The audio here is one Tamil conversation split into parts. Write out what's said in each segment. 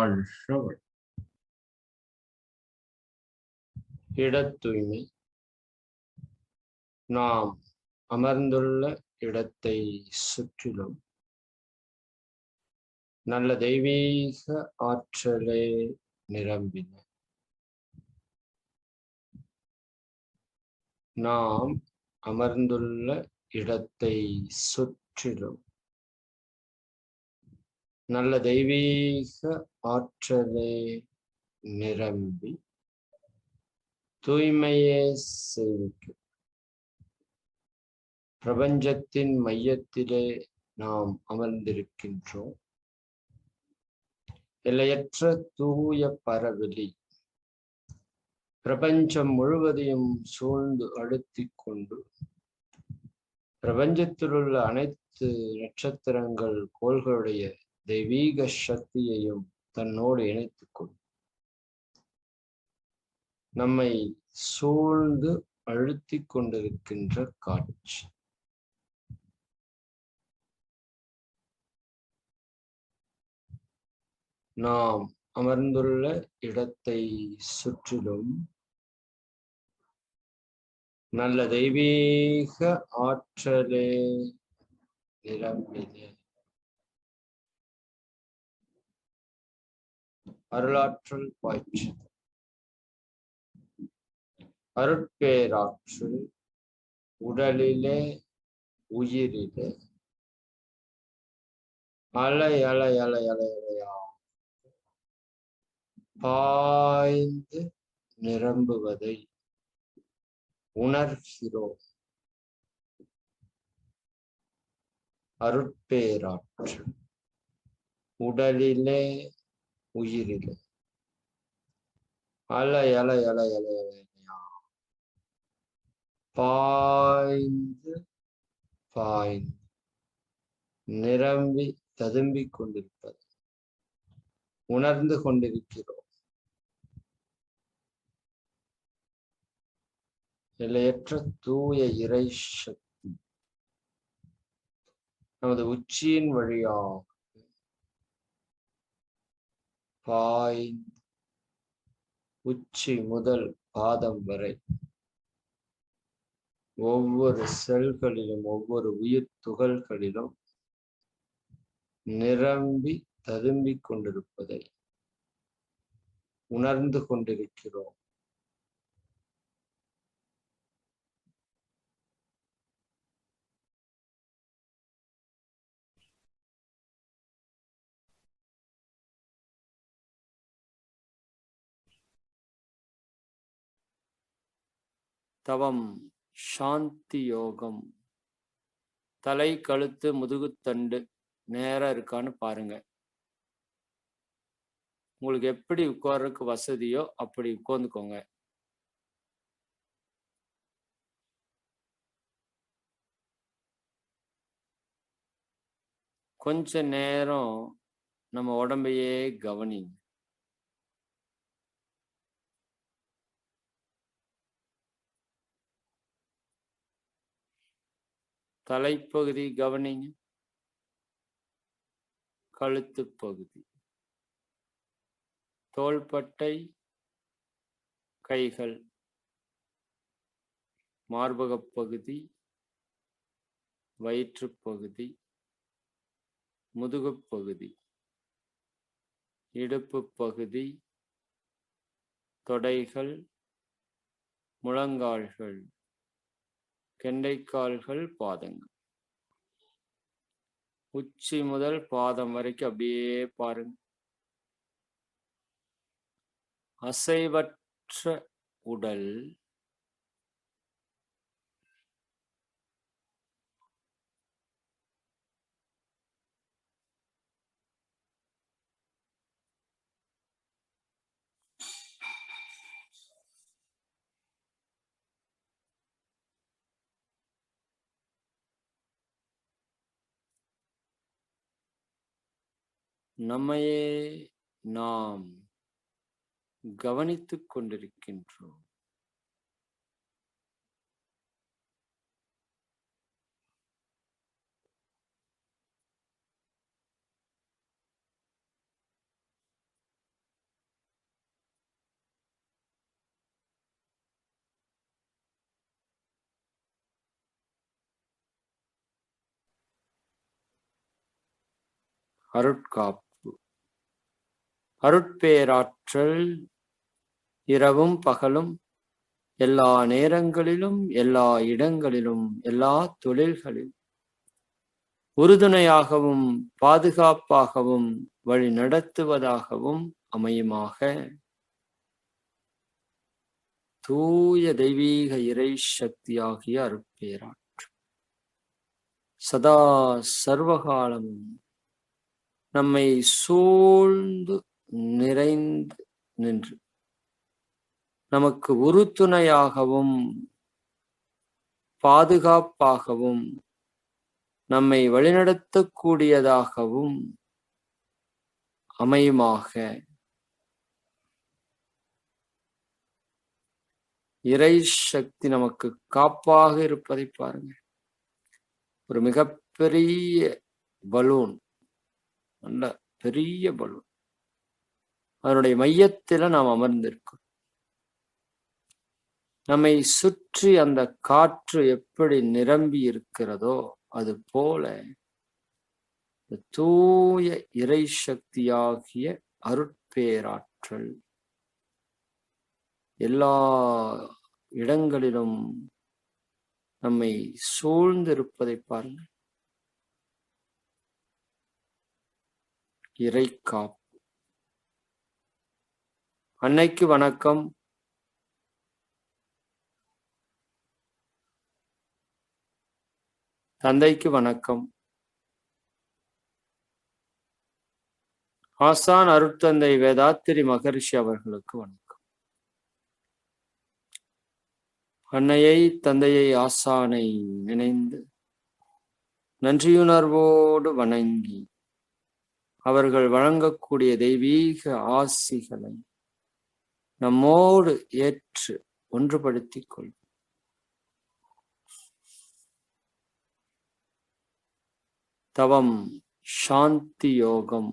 வாழ்க இடத் தூய்மை நாம் அமர்ந்துள்ள இடத்தை சுற்றிலும் நல்ல தெய்வீக ஆற்றலே நிரம்பின. நாம் அமர்ந்துள்ள இடத்தை சுற்றிலும் நல்ல தெய்வீக ஆற்றலே நிரம்பி தூய்மையே செய்விக்கும் பிரபஞ்சத்தின் மையத்திலே நாம் அமர்ந்திருக்கின்றோம். எல்லையற்ற தூய பரவெளி பிரபஞ்சம் முழுவதையும் சூழ்ந்து அழுத்திக் கொண்டு பிரபஞ்சத்திலுள்ள அனைத்து நட்சத்திரங்கள் கோள்களுடைய தெய்வீக சக்தியையும் தன்னோடு இணைத்துக் கொள் நம்மை சூழ்ந்து அழுத்திக் கொண்டிருக்கின்ற காட்சி. நாம் அமர்ந்துள்ள இடத்தை சுற்றிலும் நல்ல தெய்வீக ஆற்றலே நிரம்பினேன் அருளாற்றல் பாய்ச்சி. அருட்பேராற்றல் உடலிலே உயிரிலே. அலை அலை அலை அலை அலையா பாய்ந்து நிரம்புவதை உணர்கிறோம். அருட்பேராற்றல் உடலிலே உயிரிலே அல எல எல அலை அலையா? பாய்ந்து பாய்ந்து. நிரம்பி ததும்பிக் கொண்டிருப்பது. உணர்ந்து கொண்டிருக்கிறோம். எல்லையற்ற தூய இறை சக்தி. நமது உச்சியின் வழியாக பாய் உச்சி முதல் பாதம் வரை. ஒவ்வொரு செல்களிலும் ஒவ்வொரு உயிர் துகள்களிலும் நிரம்பி ததும்பிக் கொண்டிருப்பதை உணர்ந்து கொண்டிருக்கிறோம். தவம் சாந்தி யோகம் தலை கழுத்து முதுகுத்தண்டு நேராக இருக்கான்னு பாருங்க. உங்களுக்கு எப்படி உட்கார்றதுக்கு வசதியோ அப்படி உட்கார்ந்துக்கோங்க. கொஞ்ச நேரம் நம்ம உடம்பையே கவனிங்க. தலைப்பகுதி கவனிங்க. கழுத்து பகுதி. தோள்பட்டை கைகள். மார்பகப் பகுதி. வயிற்றுப்பகுதி முதுகுப்பகுதி இடுப்பு பகுதி. தொடைகள். முழங்கால்கள். கெண்டைக்கால்கள் பாதங்கள். உச்சி முதல் பாதம் வரைக்கும் அப்படியே பாருங்க. அசைவற்ற உடல் நம்மையே நாம் கவனித்துக் கொண்டிருக்கின்றோம். அருட்காப்பு அருட்பேராற்றல் இரவும் பகலும் எல்லா நேரங்களிலும் எல்லா இடங்களிலும் எல்லா தொழில்களிலும். உறுதுணையாகவும் பாதுகாப்பாகவும் வழி நடத்துவதாகவும் அமையுமாக. தூய தெய்வீக இறை சக்தியாகிய அருட்பேராற்று சதா சர்வகாலமும் நம்மை சூழ்ந்து நிறைந்து நின்று. நமக்கு உறுதுணையாகவும் பாதுகாப்பாகவும் நம்மை வழிநடத்தக்கூடியதாகவும் அமையுமாக. இறை சக்தி நமக்கு காப்பாக இருப்பதை பாருங்க. ஒரு மிகப்பெரிய பலூன் நல்ல பெரிய பலூன். அதனுடைய மையத்தில் நாம் அமர்ந்திருக்கோம் நம்மை சுற்றி அந்த காற்று எப்படி நிரம்பி இருக்கிறதோ அது போல தூய இறை சக்தியாகிய அருட்பேராற்றல் எல்லா இடங்களிலும் நம்மை சூழ்ந்திருப்பதை பாருங்கள். இறை காப்பு. அன்னைக்கு வணக்கம். தந்தைக்கு வணக்கம். ஆசான் அருட்தந்தை வேதாத்திரி மகரிஷி அவர்களுக்கு வணக்கம். அன்னையை தந்தையை ஆசானை நினைந்து நன்றியுணர்வோடு வணங்கி அவர்கள் வழங்கக்கூடிய தெய்வீக ஆசிகளை நம்மோடு ஏற்று ஒன்றுபடுத்திக் கொள். தவம் சாந்தி யோகம்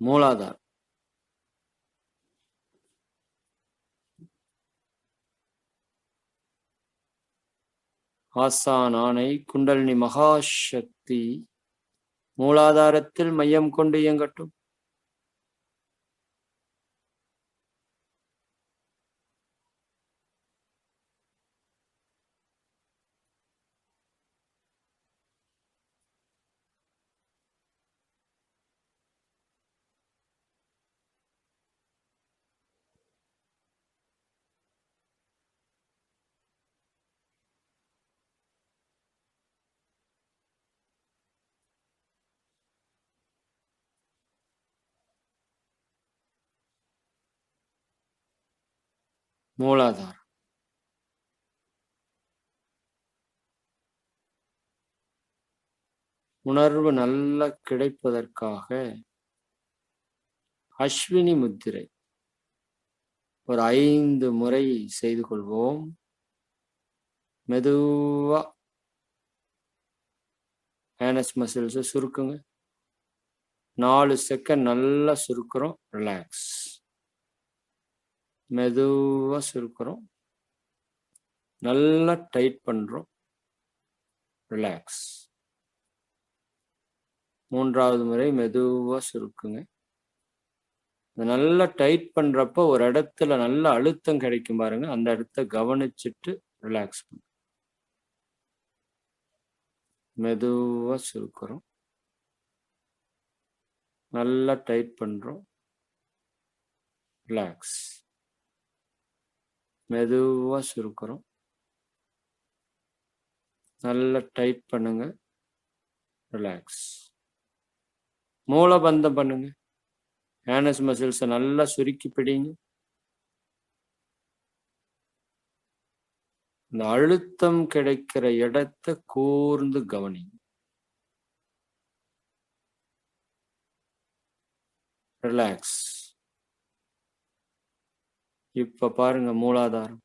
மூலாதார் ஆசான் ஆணை குண்டலினி மகாசக்தி மூலாதாரத்தில் மையம் கொண்டு இயங்கட்டும். மூலாதாரம். உணர்வு நல்ல கிடைப்பதற்காக அஸ்வினி முத்திரை. ஒரு ஐந்து முறை செய்து கொள்வோம். மெதுவா. ஹேனஸ் மசில்ஸை சுருக்குங்க. நாலு செகண்ட் நல்லா சுருக்குறோம். ரிலாக்ஸ் மெதுவாக சுருக்கிறோம். நல்லா டைட் பண்ணுறோம் ரிலாக்ஸ் மூன்றாவது முறை மெதுவாக சுருக்குங்க. நல்லா டைட் பண்ணுறப்ப ஒரு இடத்துல நல்ல அழுத்தம் கிடைக்கும் பாருங்க. அந்த இடத்த கவனிச்சுட்டு ரிலாக்ஸ் பண்ணு மெதுவாக சுருக்கிறோம். நல்லா டைட் பண்ணுறோம் ரிலாக்ஸ் மெதுவாக சுருக்கிறோம். நல்லா டைட் பண்ணுங்க. ரிலாக்ஸ் மூலபந்தம் பண்ணுங்க. ஹேனஸ் மசில்ஸை நல்லா சுருக்கி பிடிங்க. இந்த அழுத்தம் கிடைக்கிற இடத்தை கூர்ந்து கவனிங்க. ரிலாக்ஸ் இப்ப பாருங்க மூலாதாரம்.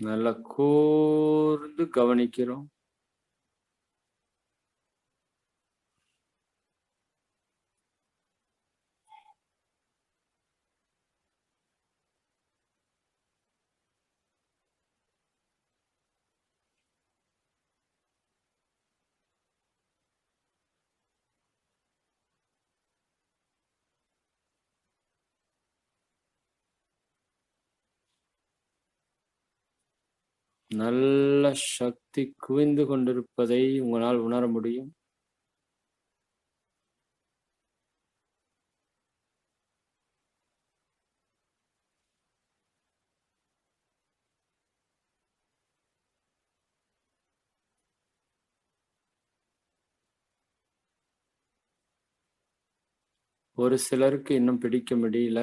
நல்லா கூர்ந்து கவனிக்கிறோம். நல்ல சக்தி குவிந்து கொண்டிருப்பதை உங்களால் உணர முடியும். ஒரு சிலருக்கு இன்னும் பிடிக்க முடியல.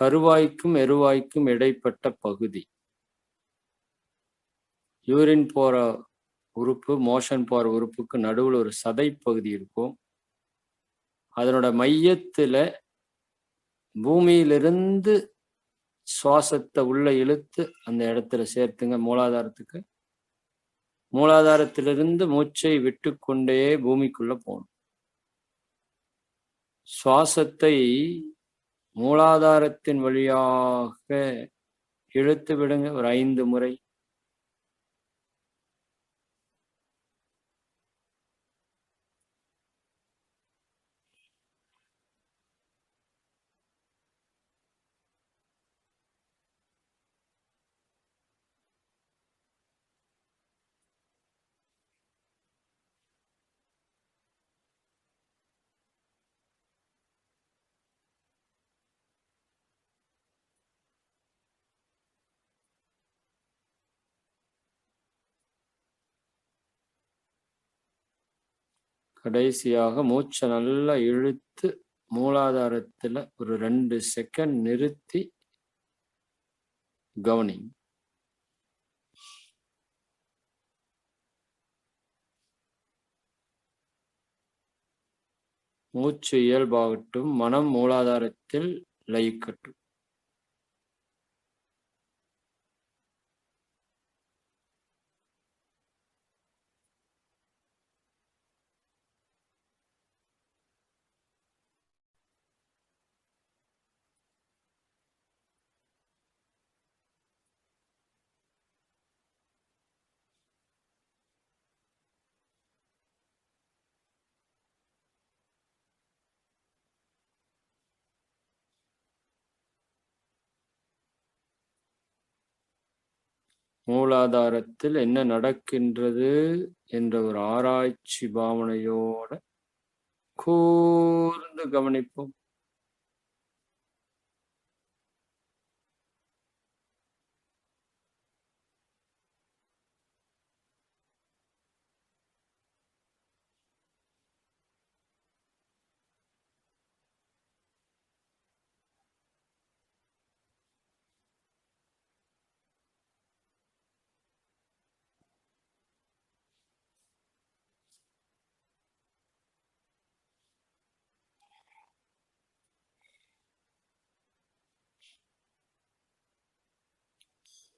கருவாய்க்கும் எருவாய்க்கும் இடைப்பட்ட பகுதி. யூரின் போற உறுப்பு மோஷன் போற உறுப்புக்கு நடுவில் ஒரு சதை பகுதி இருக்கும். அதனோட மையத்துல பூமியிலிருந்து சுவாசத்தை உள்ள இழுத்து அந்த இடத்துல சேர்த்துங்க மூலாதாரத்துக்கு. மூலாதாரத்திலிருந்து மூச்சை விட்டு கொண்டே பூமிக்குள்ள போகணும். சுவாசத்தை மூலாதாரத்தின் வழியாக இழுத்து விடுங்க ஒரு ஐந்து முறை. கடைசியாக மூச்சை நல்லா இழுத்து மூலாதாரத்துல ஒரு ரெண்டு செகண்ட் நிறுத்தி கவனி மூச்சு இயல்பாகட்டும் மனம் மூலாதாரத்தில் லயிக்கட்டும். மூலாதாரத்தில் என்ன நடக்கின்றது என்ற ஒரு ஆராய்ச்சி பாவனையோட கூர்ந்து கவனிப்போம்.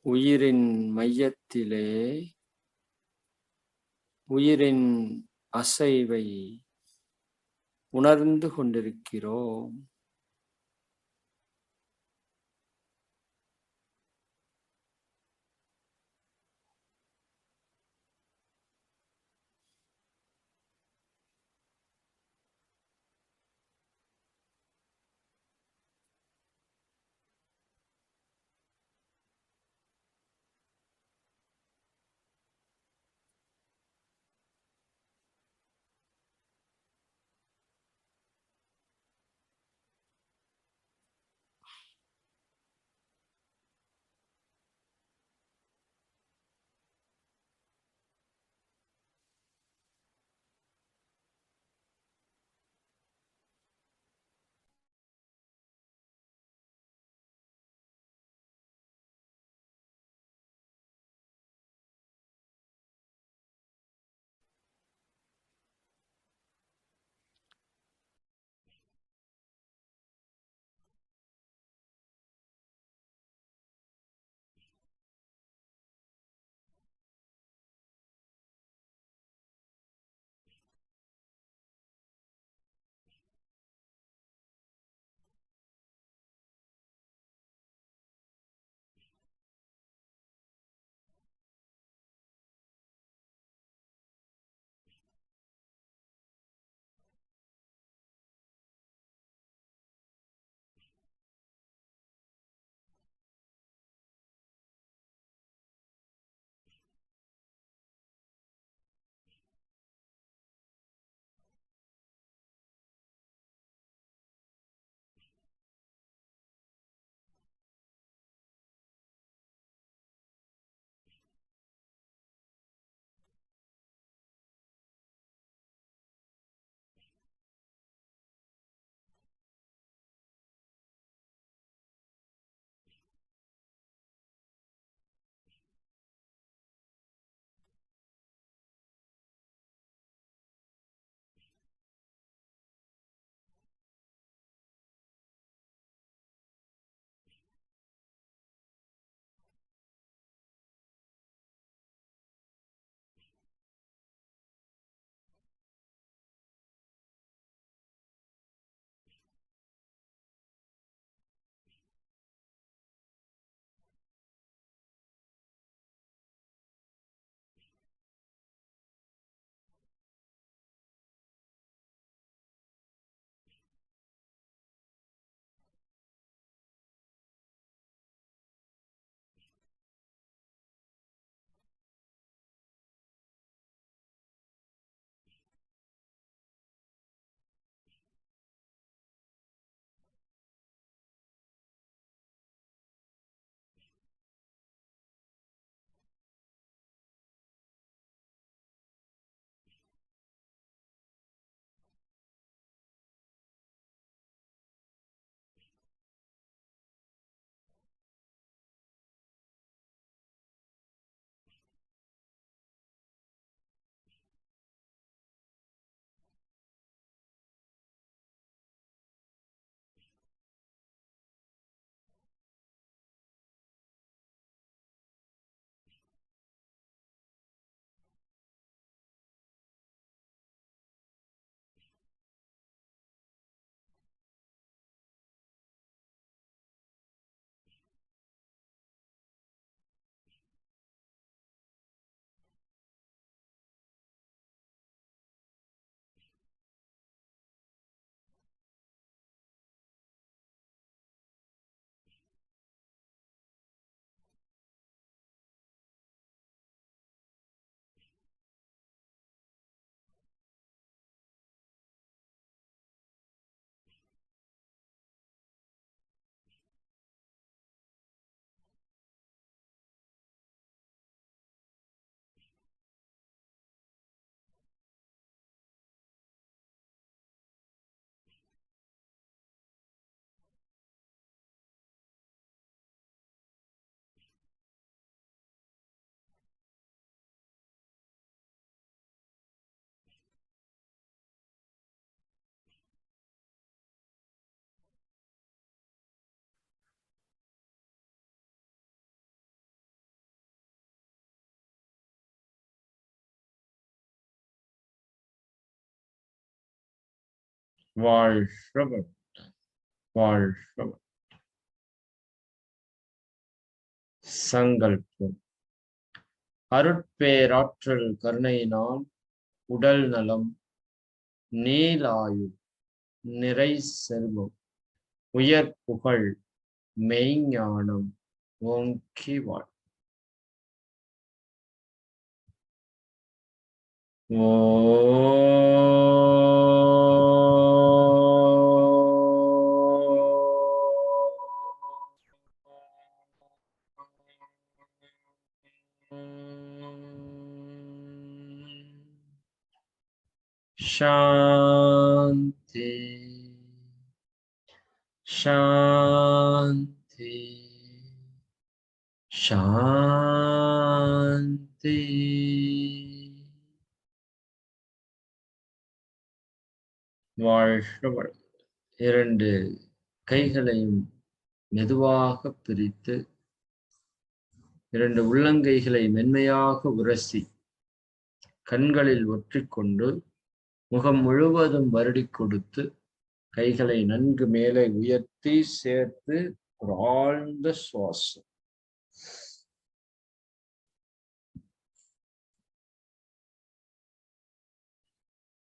உயிரின் மையத்திலே உயிரின் அசைவை உணர்ந்து கொண்டிருக்கிறோம். வாழ்க வாழ்க. சங்கல்பம். அருட்பேராற்றல் கருணையினால் உடல் நலம் நீலாயு நிறை செல்வம் உயர் புகழ் மெய்ஞானம் ஓங்கி வாழ். ஓ சாந்தி சாந்தி சாந்தி வாழ்க இரண்டு கைகளையும் மெதுவாக பிரித்து இரண்டு உள்ளங்கைகளை மென்மையாக உரசி கண்களில் ஒற்றிக்கொண்டு முகம் முழுவதும் வருடி கொடுத்து கைகளை நன்கு மேலே உயர்த்தி சேர்த்து ஒரு ஆழ்ந்த சுவாசம்.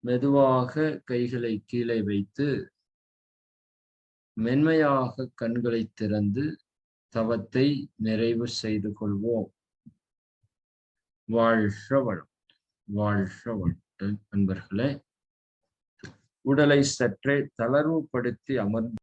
மெதுவாக கைகளை கீழே வைத்து மென்மையாக கண்களை திறந்து தவத்தை நிறைவு செய்து கொள்வோம். வாழ்க வளம் வாழ்க வளம் அன்பர்களே உடலை சற்றே தளர்வுபடுத்தி அமர்ந்து